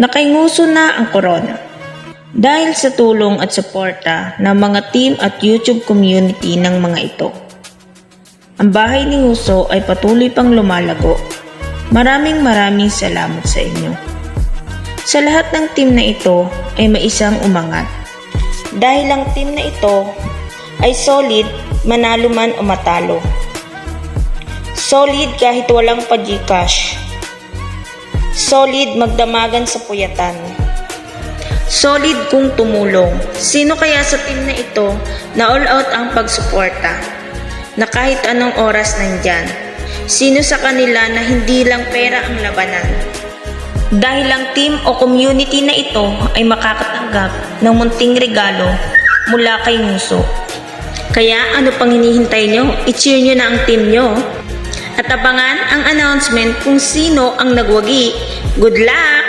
Nakainguso na ang corona. Dahil sa tulong at suporta ng mga team at YouTube community ng mga ito. Ang bahay ni Huso ay patuloy pang lumalago. Maraming maraming salamat sa inyo. Sa lahat ng team na ito ay may isang umangat. Dahil ang team na ito ay solid, manalo man o matalo. Solid kahit walang pa-Gcash. Solid magdamagan sa puyatan. Solid kung tumulong. Sino kaya sa team na ito na all out ang pagsuporta? Na kahit anong oras nandyan. Sino sa kanila na hindi lang pera ang labanan? Dahil ang team o community na ito ay makakatanggap ng munting regalo mula kay Muso. Kaya ano pang hinihintay nyo? I-cheer nyo na ang team nyo. At abangan ang announcement kung sino ang nagwagi. Good luck!